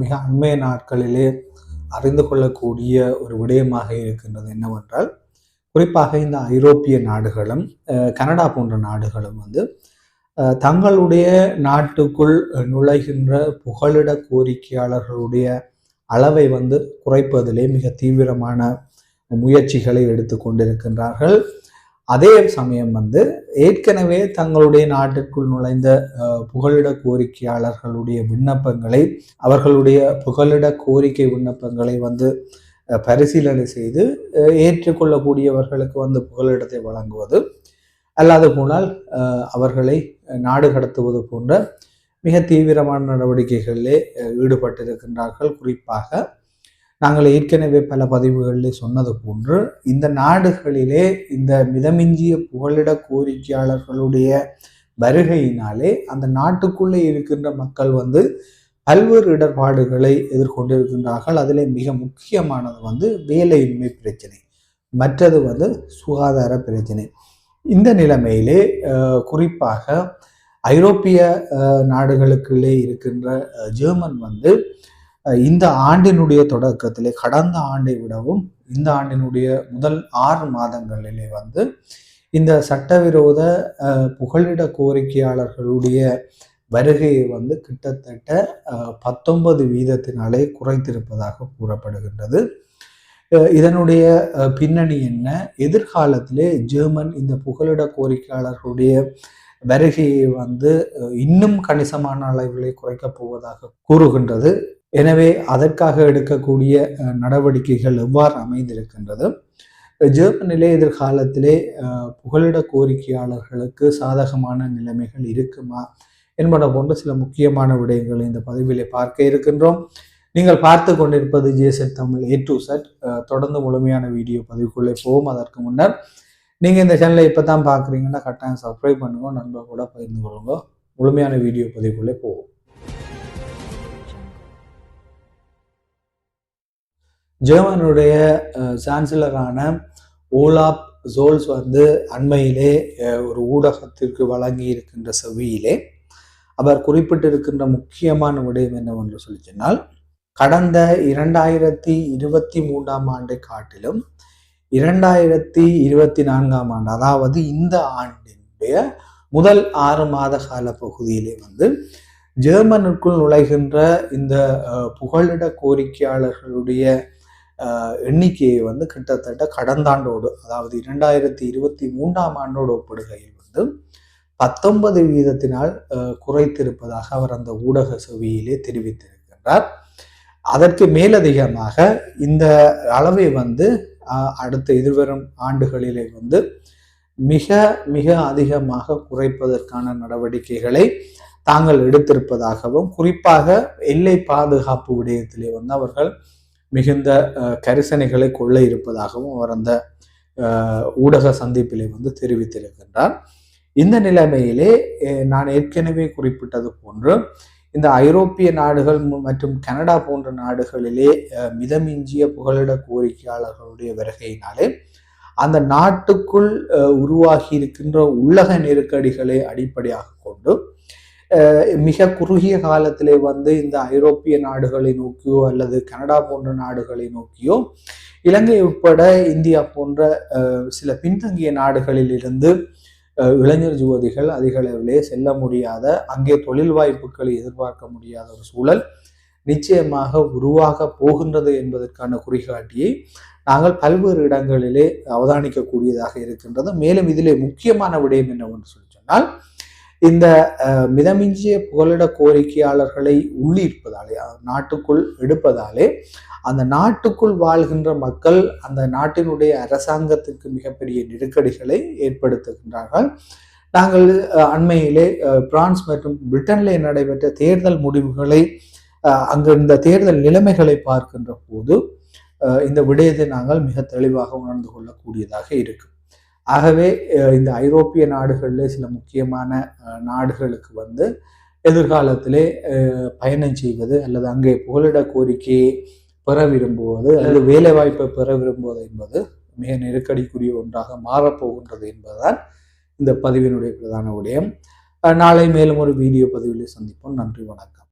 மிக அண்மைய நாட்களிலே அறிந்து கொள்ளக்கூடிய ஒரு விடயமாக இருக்கின்றது என்னவென்றால் குறிப்பாக இந்த ஐரோப்பிய நாடுகளும் கனடா போன்ற நாடுகளும் வந்து தங்களுடைய நாட்டுக்குள் நுழைகின்ற புகலிட கோரிக்கையாளர்களுடைய அளவை வந்து குறைப்பதிலே மிக தீவிரமான முயற்சிகளை எடுத்து கொண்டிருக்கின்றார்கள். அதே சமயம் வந்து ஏற்கனவே தங்களுடைய நாட்டிற்குள் நுழைந்த புகலிட கோரிக்கையாளர்களுடைய விண்ணப்பங்களை அவர்களுடைய புகலிட கோரிக்கை விண்ணப்பங்களை வந்து பரிசீலனை செய்து ஏற்றுக்கொள்ளக்கூடியவர்களுக்கு வந்து புகலிடத்தை வழங்குவது அல்லாது போனால் அவர்களை நாடு கடத்துவது போன்ற மிக தீவிரமான நடவடிக்கைகளிலே ஈடுபட்டிருக்கின்றார்கள். குறிப்பாக நாங்கள் ஏற்கனவே பல பதிவுகளில் சொன்னது போன்று இந்த நாடுகளிலே இந்த மிதமிஞ்சிய புகலிட கோரிக்கையாளர்களுடைய வருகையினாலே அந்த நாட்டுக்குள்ளே இருக்கின்ற மக்கள் வந்து பல்வேறு இடர்பாடுகளை எதிர்கொண்டிருக்கின்றார்கள். அதில் மிக முக்கியமானது வந்து வேலையின்மை பிரச்சனை. மற்றது வந்து சுகாதார பிரச்சனை. இந்த நிலைமையிலே குறிப்பாக ஐரோப்பிய நாடுகளுக்குள்ளே இருக்கின்ற ஜெர்மன் வந்து இந்த ஆண்டினுடைய தொடக்கத்திலே கடந்த ஆண்டை விடவும் இந்த ஆண்டினுடைய முதல் ஆறு மாதங்களிலே வந்து இந்த சட்டவிரோத புகலிட கோரிக்கையாளர்களுடைய வருகையை வந்து கிட்டத்தட்ட பத்தொன்பது வீதத்தினாலே குறைத்திருப்பதாக கூறப்படுகின்றது. இதனுடைய பின்னணி என்ன? எதிர்காலத்திலே ஜெர்மன் இந்த புகலிட கோரிக்கையாளர்களுடைய வருகையை வந்து இன்னும் கணிசமான அளவிலே குறைக்கப் போவதாக கூறுகின்றது. எனவே அதற்காக எடுக்கக்கூடிய நடவடிக்கைகள் எவ்வாறு அமைந்திருக்கின்றது? ஜெர்மனிலே எதிர்காலத்திலே புகலிட கோரிக்கையாளர்களுக்கு சாதகமான நிலைமைகள் இருக்குமா என்பன போன்ற சில முக்கியமான விடயங்களை இந்த பதிவிலே பார்க்க இருக்கின்றோம். நீங்கள் பார்த்து கொண்டிருப்பது ஜேசெட் தமிழ் ஏ டு செட். தொடர்ந்து முழுமையான வீடியோ பதிவுக்குள்ளே போவோம். அதற்கு முன்னர் நீங்கள் இந்த சேனலை இப்போ தான் பார்க்குறீங்கன்னா கட்டாயம் சப்ஸ்கிரைப் பண்ணுங்க நண்பர் கூட பகிர்ந்து கொள்ளுங்க. முழுமையான வீடியோ பதிவுக்குள்ளே போவோம். ஜெர்மனுடைய சான்சலரான ஓலாப் ஜோல்ஸ் வந்து அண்மையிலே ஒரு ஊடகத்திற்கு வழங்கி இருக்கின்ற செவியிலே அவர் குறிப்பிட்டிருக்கின்ற முக்கியமான விடயம் என்னவென்று சொல்லி சொன்னால் கடந்த இரண்டாயிரத்தி இருபத்தி மூன்றாம் ஆண்டை காட்டிலும் இரண்டாயிரத்தி இருபத்தி நான்காம் ஆண்டு அதாவது இந்த ஆண்டினுடைய முதல் ஆறு மாத கால பகுதியிலே வந்து ஜெர்மனுக்குள் நுழைகின்ற இந்த புகலிட கோரிக்கையாளர்களுடைய எண்ணிக்கையை வந்து கிட்டத்தட்ட கடந்த ஆண்டோடு அதாவது இரண்டாயிரத்தி இருபத்தி மூன்றாம் ஆண்டோடு ஒப்பிடுகையில் வந்து பத்தொன்பது வீதத்தினால் குறைத்திருப்பதாக அவர் அந்த ஊடக செவியிலே தெரிவித்திருக்கின்றார் அதற்கு மேலதிகமாக இந்த அளவை வந்து அடுத்த எதிர்வரும் ஆண்டுகளிலே வந்து மிக மிக அதிகமாக குறைப்பதற்கான நடவடிக்கைகளை தாங்கள் எடுத்திருப்பதாகவும் குறிப்பாக எல்லை பாதுகாப்பு விடயத்திலே வந்து அவர்கள் மிகுந்த கரிசனைகளை கொள்ள இருப்பதாகவும் அவர் அந்த ஊடக சந்திப்பிலே வந்து தெரிவித்திருக்கின்றார். இந்த நிலைமையிலே நான் ஏற்கனவே குறிப்பிட்டது போன்று இந்த ஐரோப்பிய நாடுகள் மற்றும் கனடா போன்ற நாடுகளிலே மிதமிஞ்சிய புகலிட கோரிக்கையாளர்களுடைய வருகையினாலே அந்த நாட்டுக்குள் உருவாகி இருக்கின்ற உள்ளக நெருக்கடிகளை அடிப்படையாக மிக குறுகிய காலத்திலே வந்து இந்த ஐரோப்பிய நாடுகளை நோக்கியோ அல்லது கனடா போன்ற நாடுகளை நோக்கியோ இலங்கை உட்பட இந்தியா போன்ற சில பின்தங்கிய நாடுகளில் இருந்து இளைஞர் ஜுவதிகள் அதிக அளவிலே செல்ல முடியாத அங்கே தொழில் வாய்ப்புகளை எதிர்பார்க்க முடியாத ஒரு சூழல் நிச்சயமாக உருவாக போகின்றது என்பதற்கான குறிகாட்டியை நாங்கள் பல்வேறு இடங்களிலே அவதானிக்கக்கூடியதாக இருக்கின்றது. மேலும் இதிலே முக்கியமான விடயம் என்னவென்று சொல்லி சொன்னால் இந்த மிதமிஞ்சிய புகலிட கோரிக்கையாளர்களை உள்ளிருப்பதாலே நாட்டுக்குள் எடுப்பதாலே அந்த நாட்டுக்குள் வாழ்கின்ற மக்கள் அந்த நாட்டினுடைய அரசாங்கத்திற்கு மிகப்பெரிய நெருக்கடிகளை ஏற்படுத்துகின்றார்கள். நாங்கள் அண்மையிலே பிரான்ஸ் மற்றும் பிரிட்டனிலே நடைபெற்ற தேர்தல் முடிவுகளை அங்கு இந்த தேர்தல் நிலைமைகளை பார்க்கின்ற போது இந்த விடயத்தை நாங்கள் மிக தெளிவாக உணர்ந்து கொள்ளக்கூடியதாக இருக்கும் ஆகவே இந்த ஐரோப்பிய நாடுகளில் சில முக்கியமான நாடுகளுக்கு வந்து எதிர்காலத்திலே பயணம் செய்வது அல்லது அங்கே புகலிட கோரிக்கையை பெற விரும்புவது அல்லது வேலை வாய்ப்பை பெற விரும்புவது என்பது மிக நெருக்கடிக்குரிய ஒன்றாக மாறப்போகின்றது என்பதுதான் இந்த பதிவினுடைய பிரதான விடயம். நாளை மேலும் ஒரு வீடியோ பதிவில் சந்திப்போம். நன்றி வணக்கம்.